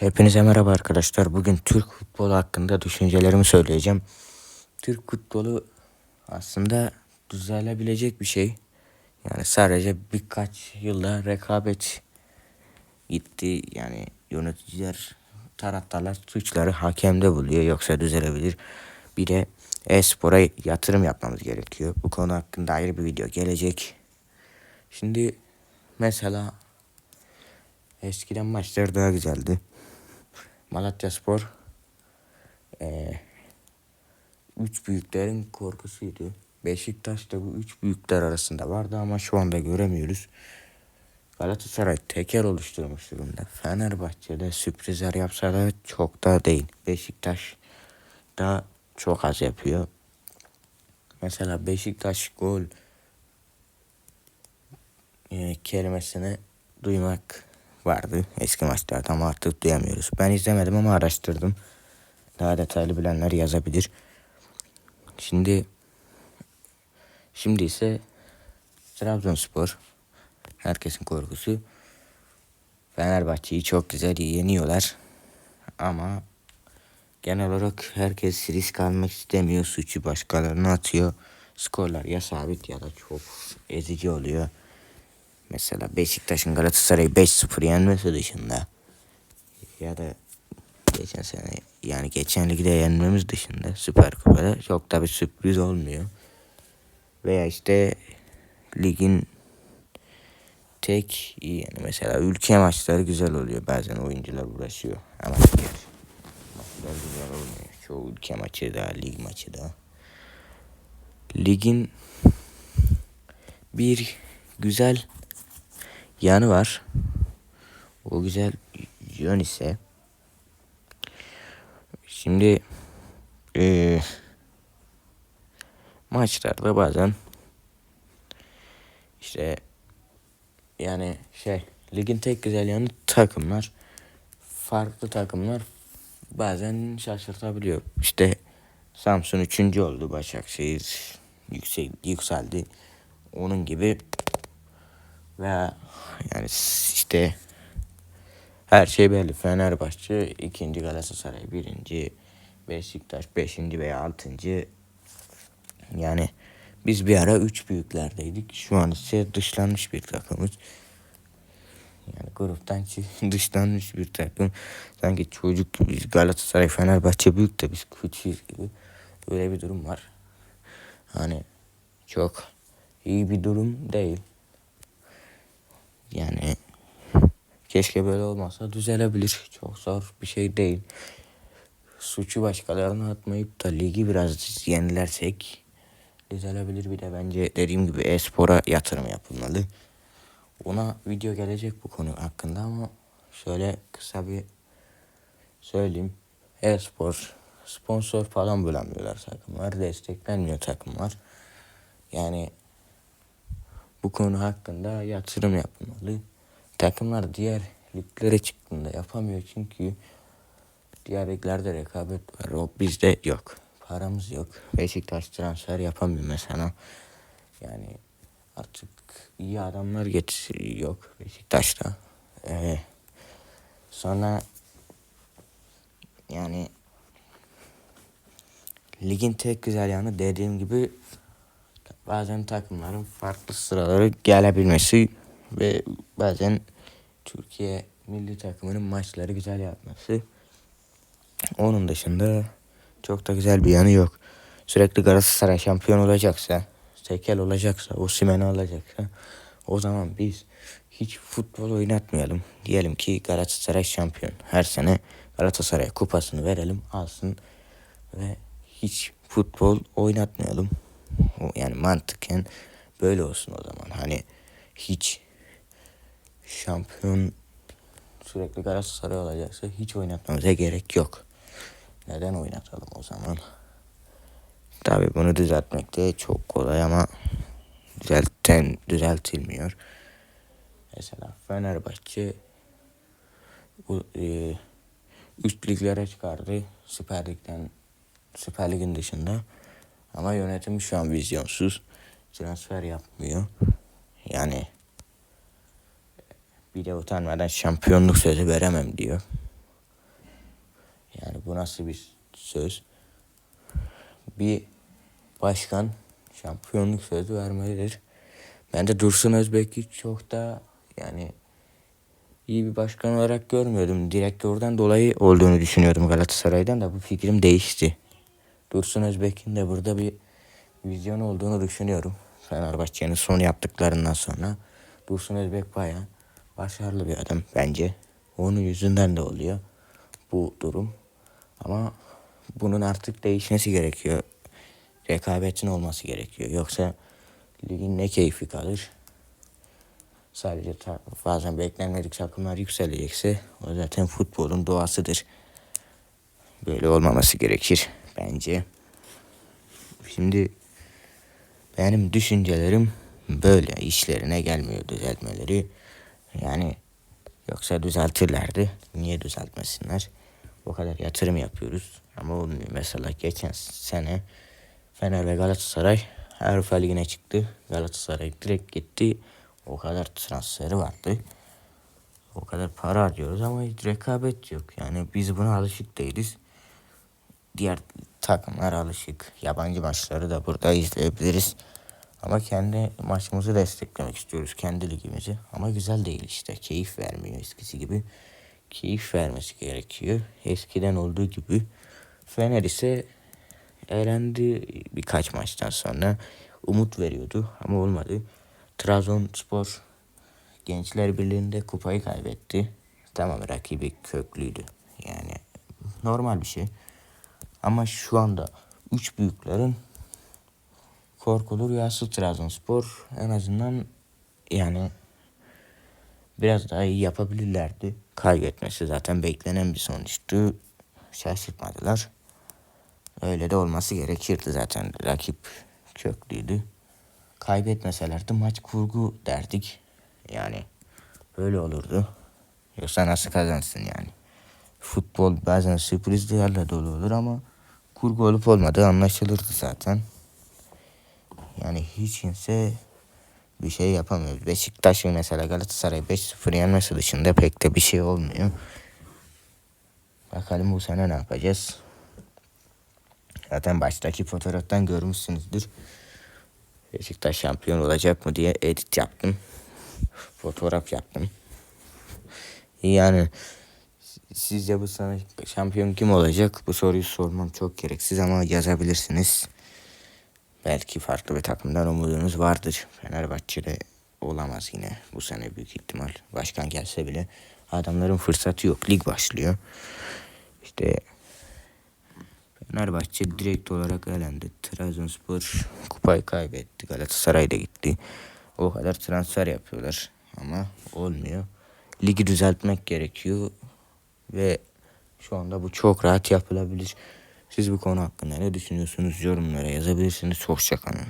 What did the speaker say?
Hepinize merhaba arkadaşlar. Bugün Türk futbolu hakkında düşüncelerimi söyleyeceğim. Türk futbolu aslında düzelebilecek bir şey. Yani sadece birkaç yılda rekabet gitti. Yani yöneticiler, taraftarlar suçları hakemde buluyor. Yoksa düzelebilir. Bir de e-spora yatırım yapmamız gerekiyor. Bu konu hakkında ayrı bir video gelecek. Şimdi mesela eskiden maçlar daha güzeldi. Malatya Spor eee, üç büyüklerin korkusuydu. Beşiktaş da bu üç büyükler arasında vardı ama şu anda göremiyoruz. Galatasaray teker oluşturmuş durumda. Fenerbahçe'de sürprizler yapsa da çok da değil. Beşiktaş da çok az yapıyor. Mesela Beşiktaş gol e, kelimesini duymak vardı eski maçlarda ama artık duyamıyoruz. Ben izlemedim ama araştırdım. Daha detaylı bilenler yazabilir. Şimdi şimdi ise Trabzonspor herkesin korkusu. Fenerbahçe'yi çok güzel yeniyorlar. Ama genel olarak herkes risk almak istemiyor. Suçu başkalarına atıyor. Skorlar ya sabit ya da çok ezici oluyor. Mesela Beşiktaş'ın Galatasaray'ı 5-0 yenmesi dışında ya da geçen sene yani geçen ligde yenmemiz dışında Süper Kupa'da çok da bir sürpriz olmuyor. Veya işte ligin tek iyi yani mesela ülke maçları güzel oluyor. Bazen oyuncular uğraşıyor ama diğer maçlar güzel olmuyor. Çoğu ülke maçı da lig maçı da. Ligin bir güzel yanı var. O güzel yön ise şimdi e, maçlarda bazen işte yani şey ligin tek güzel yanı takımlar farklı takımlar bazen şaşırtabiliyor. İşte Samsun üçüncü oldu. Başakşehir yüksek, yükseldi. Onun gibi ve yani işte her şey belli. Fenerbahçe ikinci Galatasaray birinci Beşiktaş beşinci veya altıncı yani biz bir ara üç büyüklerdeydik. Şu an ise dışlanmış bir takımız. Yani gruptan dışlanmış bir takım. Sanki çocuk gibi Galatasaray Fenerbahçe büyük de biz küçüğüz gibi. Öyle bir durum var. Hani çok iyi bir durum değil. Yani keşke böyle olmasa düzelebilir. Çok zor bir şey değil. Suçu başkalarına atmayıp da ligi biraz yenilersek düzelebilir. Bir de bence dediğim gibi e-spora yatırım yapılmalı. Ona video gelecek bu konu hakkında ama şöyle kısa bir söyleyeyim. E-spor sponsor falan bulamıyorlar takımlar. Desteklenmiyor takımlar. Yani bu konu hakkında yatırım yapılmalı. Takımlar diğer liglere çıktığında yapamıyor çünkü diğer liglerde rekabet var. O bizde yok. Paramız yok. Beşiktaş transfer yapamıyor mesela. Yani artık iyi adamlar getir yok Beşiktaş'ta. Ee, sonra yani ligin tek güzel yanı dediğim gibi bazen takımların farklı sıraları gelebilmesi ve bazen Türkiye milli takımının maçları güzel yapması. Onun dışında çok da güzel bir yanı yok. Sürekli Galatasaray şampiyon olacaksa, tekel olacaksa, Osimhen olacaksa o zaman biz hiç futbol oynatmayalım. Diyelim ki Galatasaray şampiyon. Her sene Galatasaray kupasını verelim, alsın ve hiç futbol oynatmayalım. Yani mantıken böyle olsun o zaman. Hani hiç şampiyon sürekli Galatasaray olacaksa hiç oynatmamıza gerek yok. Neden oynatalım o zaman? Tabii bunu düzeltmek de çok kolay ama düzelten düzeltilmiyor. Mesela Fenerbahçe bu e, üst liglere çıkardı. Süper Lig'den Süper Lig'in dışında. Ama yönetim şu an vizyonsuz. Transfer yapmıyor. Yani bir de utanmadan şampiyonluk sözü veremem diyor. Yani bu nasıl bir söz? Bir başkan şampiyonluk sözü vermelidir. Ben de Dursun Özbek'i çok da yani iyi bir başkan olarak görmüyordum. Direktörden dolayı olduğunu düşünüyordum Galatasaray'dan da bu fikrim değişti. Dursun Özbek'in de burada bir vizyon olduğunu düşünüyorum. Fenerbahçe'nin son yaptıklarından sonra Dursun Özbek bayağı başarılı bir adam bence. Onun yüzünden de oluyor bu durum. Ama bunun artık değişmesi gerekiyor. Rekabetin olması gerekiyor. Yoksa ligin ne keyfi kalır? Sadece bazen beklenmedik takımlar yükselecekse o zaten futbolun doğasıdır. Böyle olmaması gerekir bence. Şimdi benim düşüncelerim böyle işlerine gelmiyor düzeltmeleri. Yani yoksa düzeltirlerdi. Niye düzeltmesinler? O kadar yatırım yapıyoruz ama. Mesela geçen sene Fener ve Galatasaray Avrupa Ligi'ne çıktı. Galatasaray direkt gitti. O kadar transferi vardı. O kadar para harcıyoruz ama hiç rekabet yok. Yani biz buna alışık değiliz. Diğer takımlar alışık. Yabancı maçları da burada izleyebiliriz. Ama kendi maçımızı desteklemek istiyoruz. Kendi ligimizi. Ama güzel değil işte. Keyif vermiyor eskisi gibi. Keyif vermesi gerekiyor. Eskiden olduğu gibi. Fener ise eğlendi birkaç maçtan sonra. Umut veriyordu ama olmadı. Trabzonspor Gençler Birliği'nde kupayı kaybetti. Tamam rakibi köklüydü. Yani normal bir şey. Ama şu anda üç büyüklerin korkulu rüyası Trabzonspor. En azından yani biraz daha iyi yapabilirlerdi. Kaybetmesi zaten beklenen bir sonuçtu. Şaşırtmadılar. Öyle de olması gerekirdi zaten. Rakip köklüydü. Kaybetmeselerdi maç kurgu derdik. Yani böyle olurdu. Yoksa nasıl kazansın yani. Futbol bazen sürprizlerle dolu olur ama kurgu olup olmadığı anlaşılırdı zaten. Yani hiç kimse bir şey yapamıyor. Beşiktaş'ın mesela Galatasaray 5-0 yenmesi dışında pek de bir şey olmuyor. Bakalım bu sene ne yapacağız. Zaten baştaki fotoğraftan görmüşsünüzdür. Beşiktaş şampiyon olacak mı diye edit yaptım. Fotoğraf yaptım. Yani sizce bu sene şampiyon kim olacak? Bu soruyu sormam çok gereksiz ama yazabilirsiniz. Belki farklı bir takımdan umudunuz vardır. Fenerbahçe'de olamaz yine bu sene büyük ihtimal. Başkan gelse bile adamların fırsatı yok. Lig başlıyor. İşte Fenerbahçe direkt olarak elendi. Trabzonspor kupayı kaybetti. Galatasaray da gitti. O kadar transfer yapıyorlar ama olmuyor. Ligi düzeltmek gerekiyor ve şu anda bu çok rahat yapılabilir. Siz bu konu hakkında ne düşünüyorsunuz yorumlara yazabilirsiniz. Hoşçakalın.